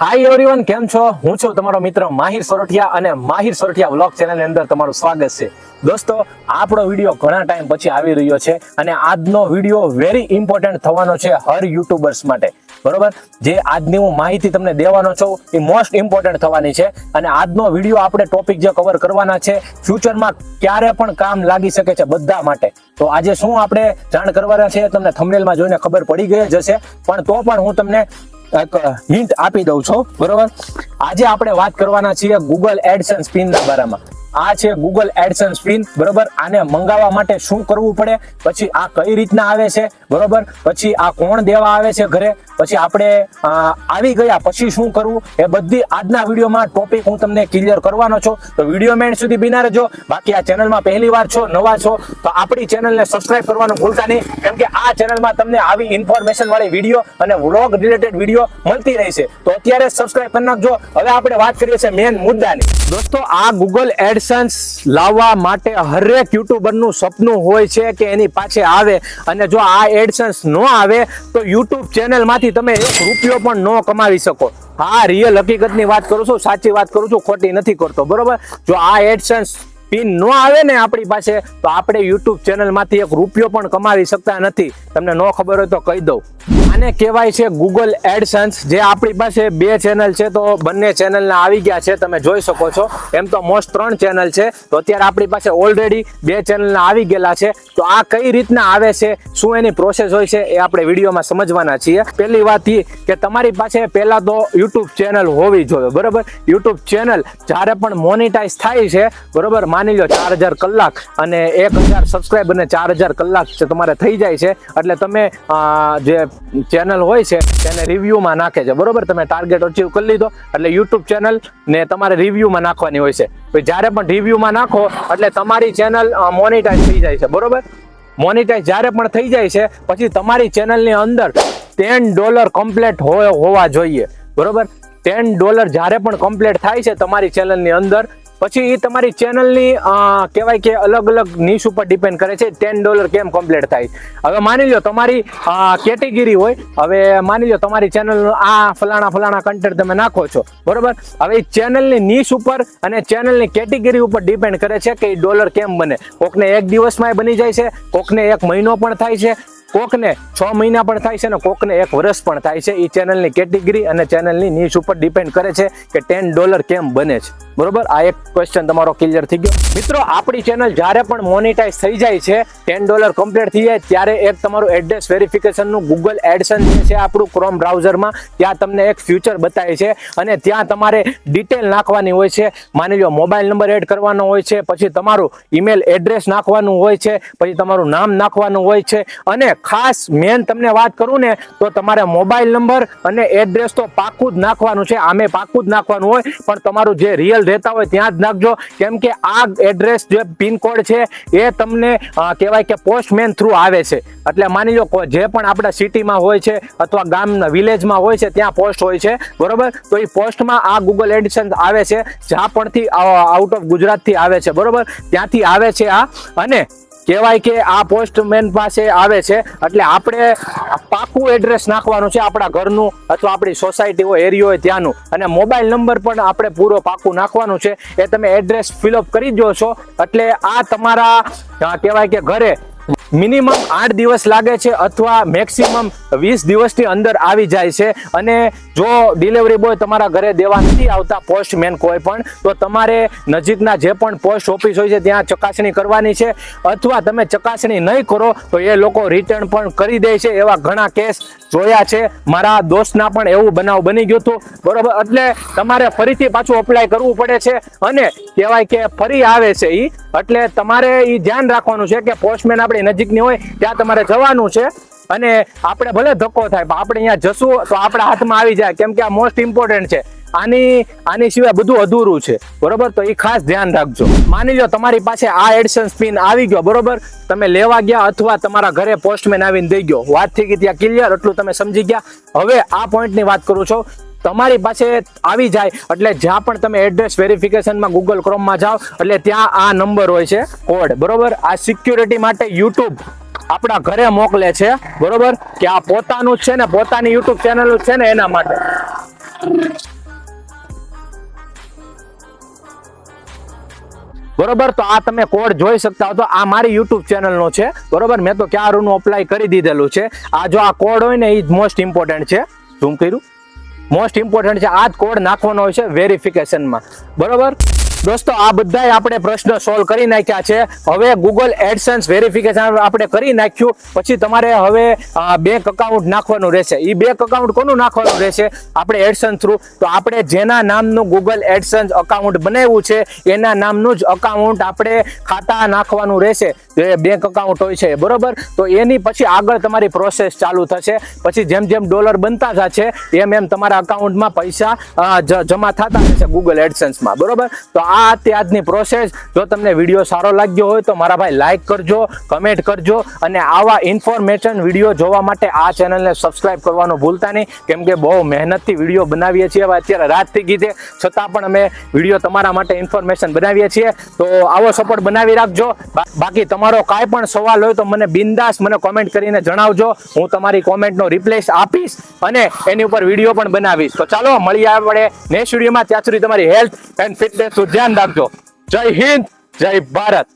Hi everyone કેમ છો? હું છું તમારો મિત્ર માહિર સોરઠિયા અને માહિર સોરઠિયા વ્લોગ ચેનલની અંદર તમારું સ્વાગત છે. દોસ્તો, આપણો વીડિયો ઘણા ટાઈમ પછી આવી રહ્યો છે અને આજનો વીડિયો વેરી ઇમ્પોર્ટન્ટ થવાનો છે હર યુટ્યુબર્સ માટે. બરોબર? જે આજની હું માહિતી તમને દેવાનો છું, એ મોસ્ટ ઇમ્પોર્ટન્ટ થવાની છે. અને આજનો વીડિયો આપણે ટોપિક જે કવર કરવાના છે ફ્યુચરમાં ક્યારે પણ કામ લાગી શકે છે બધા માટે. તો આજે શું આપણે જાણ કરવાના છે તમને થંબનેલમાં જોઈને ખબર પડી ગઈ જ હશે. પણ તો પણ હું તમને એક હિન્ટ આપી દઉં છું, બરોબર? આજે આપણે વાત કરવાના છીએ ગૂગલ એડસન્સ પિનના બારામાં. આ છે ગૂગલ એડસન્સ પિન, બરોબર? આને મંગાવવા માટે શું કરવું પડે? પછી આ કઈ રીતના આવે છે? બરોબર? પછી આ કોણ દેવા આવે છે ઘરે? પછી આપણે આવી ગયા, પછી શું કરવું? એ બધી આજના વિડીયોમાં ટોપિક હું તમને ક્લિયર કરવાનો છું. તો વીડિયો મેન્ડ સુધી બિના રહેજો. બાકી આ ચેનલમાં પહેલી વાર છો, નવા છો, તો આપણી ચેનલને સબસ્ક્રાઇબ કરવાનું ભૂલતા નહીં. કેમ કે આ ચેનલમાં તમને આવી ઇન્ફોર્મેશન વાળી વીડિયો અને વ્લોગ રિલેટેડ વીડિયો મળતી રહેશે. તો અત્યારે સબસ્ક્રાઇબ કરી નાખજો. હવે આપણે વાત કરીએ છીએ મેન મુદ્દાની. દોસ્તો, આ ગૂગલ એડસન્સ લાવવા માટે હરેક યુટ્યુબરનું સપનું હોય છે કે એની પાછે આવે અને જો આ એડસન્સ ન આવે, તો યુટ્યુબ ચેનલમાંથી તમે એક રૂપિયો પણ ન કમાવી શકો. હા રિયલ હકીકતની વાત કરું છું, સાચી વાત કરું છું, ખોટી નથી કરતો, બરોબર? જો આ એડસન્સ પિન ન આવે ને આપણી પાસે, તો આપણે યુટ્યુબ ચેનલમાંથી એક રૂપિયો પણ કમાવી શકતા નથી. તમને ન ખબર હોય તો કહી દઉં. આને કહેવાય છે ગૂગલ એડસન્સ જે આપણી પાસે બે ચેનલ છે, તો બંને ચેનલના આવી ગયા છે, તમે જોઈ શકો છો. એમ તો મોસ્ટ ત્રણ ચેનલ છે. તો અત્યારે આપણી પાસે ઓલરેડી બે ચેનલના આવી ગયેલા છે. તો આ કઈ રીતના આવે છે, શું એની પ્રોસેસ હોય છે, એ આપણે વિડીયોમાં સમજવાના છીએ. પહેલી વાત એ કે તમારી પાસે પહેલાં તો યુટ્યુબ ચેનલ હોવી જોઈએ, બરાબર? યુટ્યુબ ચેનલ જ્યારે પણ મોનિટાઈઝ થાય છે, બરોબર? માની લો ચાર હજાર કલાક અને એક હજાર સબસ્ક્રાઈબ અને ચાર હજાર કલાક તમારે થઈ જાય છે. એટલે તમે જે ચેનલ હોય છે, તેને રિવ્યુમાં નાખે છે. બરોબર? તમે ટાર્ગેટ અચીવ કરી લીધો, એટલે યુટ્યુબ ચેનલ ને તમારે રિવ્યુમાં નાખવાની હોય છે. જ્યારે પણ રિવ્યુમાં નાખો, એટલે તમારી ચેનલ મોનિટાઈઝ થઈ જાય છે. બરોબર? મોનિટાઈઝ જ્યારે પણ થઈ જાય છે, પછી તમારી ચેનલની અંદર ટેન ડોલર કમ્પ્લીટ હોવા જોઈએ. બરોબર? ટેન ડોલર જ્યારે પણ કમ્પ્લેટ થાય છે તમારી ચેનલની અંદર પછી એ તમારી ચેનલની કહેવાય કે અલગ અલગ નીશ ઉપર ડિપેન્ડ કરે છે. ટેન ડોલર કેમ કમ્પ્લીટ થાય? હવે માની લો તમારી કેટેગરી હોય, હવે માની લો તમારી ચેનલ આ ફલાણા ફલાણા કન્ટેન્ટ તમે નાખો છો, બરોબર? હવે એ ચેનલની નીશ ઉપર અને ચેનલની કેટેગરી ઉપર ડિપેન્ડ કરે છે કે એ ડોલર કેમ બને. કોકને એક દિવસમાં બની જાય છે, કોકને એક મહિનો પણ થાય છે, કોકને છ મહિના પણ થાય છે અને કોકને એક વર્ષ પણ થાય છે. એ ચેનલની કેટેગરી અને ચેનલની નીચ ઉપર ડિપેન્ડ કરે છે કે ટેન ડોલર કેમ બને છે. બરોબર? આ એક ક્વેશ્ચન તમારો ક્લિયર થઈ ગયો. મિત્રો, આપણી ચેનલ જ્યારે પણ મોનિટાઈઝ થઈ જાય છે ટેન ડોલર કમ્પ્લીટ થઈ જાય, ત્યારે એક તમારું એડ્રેસ વેરિફિકેશનનું ગૂગલ એડસન જે છે આપણું ક્રોમ બ્રાઉઝરમાં ત્યાં તમને એક ફ્યુચર બતાવે છે. અને ત્યાં તમારે ડિટેલ નાખવાની હોય છે. માની લો મોબાઈલ નંબર એડ કરવાનો હોય છે, પછી તમારું ઈમેલ એડ્રેસ નાખવાનું હોય છે, પછી તમારું નામ નાખવાનું હોય છે. અને ખાસ મેન તમને વાત કરું ને, તો તમારે મોબાઈલ નંબર અને એડ્રેસ તો પાકું જ નાખવાનું છે. આમે પાકું જ નાખવાનું હોય, પણ તમારું જે રિયલ રહેતા હોય ત્યાં જ નાખજો. કેમ કે આ એડ્રેસ જે પિનકોડ છે, એ તમને કહેવાય કે પોસ્ટમેન થ્રુ આવે છે. એટલે માની લો જે પણ આપણા સિટીમાં હોય છે અથવા ગામના વિલેજમાં હોય છે, ત્યાં પોસ્ટ હોય છે. બરોબર? તો એ પોસ્ટમાં આ ગૂગલ એડિશન આવે છે, જ્યાં પણથી આઉટ ઓફ ગુજરાતથી આવે છે. બરોબર? ત્યાંથી આવે છે આ. અને કહેવાય કે આ પોસ્ટમેન પાસે આવે છે. એટલે આપણે પાકું એડ્રેસ નાખવાનું છે આપણા ઘરનું અથવા આપણી સોસાયટી હોય એરિયો હોય ત્યાંનું. અને મોબાઈલ નંબર પણ આપણે પૂરો પાકું નાખવાનું છે. એ તમે એડ્રેસ ફિલઅપ કરી દો છો. એટલે આ તમારા કહેવાય કે ઘરે મિનિમમ આઠ દિવસ લાગે છે અથવા મેક્સિમમ વીસ દિવસની અંદર આવી જાય છે. અને જો ડિલિવરી બોય તમારા ઘરે દેવા નથી આવતા પોસ્ટમેન કોઈ પણ, તો તમારે નજીકના જે પણ પોસ્ટ ઓફિસ હોય છે ત્યાં ચકાસણી કરવાની છે. અથવા તમે ચકાસણી નહીં કરો, તો એ લોકો રિટર્ન પણ કરી દે છે એવા ઘણા કેસ જોયા છે. મારા દોસ્તના પણ એવું બનાવ બની ગયું હતું. બરોબર? એટલે તમારે ફરીથી પાછું અપ્લાય કરવું પડે છે અને કહેવાય કે ફરી આવે છે એ એટલે તમારે એ ધ્યાન રાખવાનું છે કે પોસ્ટમેન આપણી નજીકની હોય, ત્યાં તમારે જવાનું છે. અને આપણે ભલે ધક્કો થાય, પણ આપણે અહીંયા જશું તો આપણા હાથમાં આવી જાય, કેમ કે આ મોસ્ટ ઇમ્પોર્ટન્ટ છે. આની આની સિવાય બધું અધૂરું છે. બરોબર? તો એ ખાસ ધ્યાન રાખજો. માની લો તમારી પાસે આ એડસન્સ પિન આવી ગયો, બરોબર? તમે લેવા ગયા અથવા તમારા ઘરે પોસ્ટમેન આવીને દઈ ગયો. વાત થઈ ગઈ ત્યાં ક્લિયર એટલું તમે સમજી ગયા. હવે આ પોઈન્ટની વાત કરું છું. તમારી પાસે આવી જાય એટલે જ્યાં પણ તમે એડ્રેસ વેરિફિકેશનમાં ગૂગલ ક્રોમમાં જાઓ, એટલે ત્યાં આ નંબર હોય છે કોડ બરોબર? આ સિક્યુરિટી માટે યુટ્યુબ આપણા ઘરે મોકલે છે, બરોબર? કે આ પોતાનું છે ને, પોતાની યુટ્યુબ ચેનલ છે ને, એના માટે. બરોબર? તો આ તમે કોડ જોઈ શકતા હો તો આ મારી યુટ્યુબ ચેનલ નો છે, બરોબર? મેં તો ક્યારનું અપ્લાય કરી દીધેલું છે. આ જો આ કોડ હોય ને, એ જ મોસ્ટ ઇમ્પોર્ટન્ટ છે. શું કર્યું. મોસ્ટ ઇમ્પોર્ટન્ટ છે આ જ કોડ નાખવાનો હોય છે વેરિફિકેશનમાં બરોબર? દોસ્તો, આ બધાય આપણે પ્રશ્ન સોલ્વ કરી નાખ્યા છે. હવે ગૂગલ એડસન્સ વેરિફિકેશન આપણે કરી નાખ્યું. પછી તમારે હવે બેંક અકાઉન્ટ નાખવાનું રહેશે. એ બેંક અકાઉન્ટ કોનું નાખવાનું રહેશે? આપણે એડસન્સ થ્રુ તો આપણે જેના નામનું ગૂગલ એડસન્સ અકાઉન્ટ બનાવ્યું છે, એના નામનું જ અકાઉન્ટ આપણે ખાતા નાખવાનું રહેશે. જે બેંક અકાઉન્ટ હોય છે, બરોબર? તો એની પછી આગળ તમારી પ્રોસેસ ચાલુ થશે. પછી જેમ જેમ ડોલર બનતા જશે, એમ એમ તમારા અકાઉન્ટમાં પૈસા જમા થતા જશે ગૂગલ એડસન્સમાં બરોબર? તો આ હતી આજની પ્રોસેસ જો તમને વીડિયો સારો લાગ્યો હોય તો મારા ભાઈ લાઈક કરજો કમેન્ટ કરજો અને આવા ઇન્ફોર્મેશન વીડિયો જોવા માટે આ ચેનલને સબસ્ક્રાઇબ કરવાનું ભૂલતા નહીં. કેમ કે બહુ મહેનતથી વીડિયો બનાવીએ છીએ. અત્યારે રાત થઈ ગઈ છતાં પણ અમે વીડિયો તમારા માટે ઇન્ફોર્મેશન બનાવીએ છીએ. તો આવો સપોર્ટ બનાવી રાખજો. બાકી તમારો કાંઈ પણ સવાલ હોય તો મને બિંદાસ મને કોમેન્ટ કરીને જણાવજો. હું તમારી કોમેન્ટનો રિપ્લેસ આપીશ અને એની ઉપર વીડિયો પણ બનાવીશ. તો ચાલો, મળીએ આપણે નેક્સ્ટ વિડીયોમાં ત્યાં સુધી તમારી હેલ્થ એન્ડ ફિટનેસનું ધ્યાન રાખજો. જય હિન્દ જય ભારત.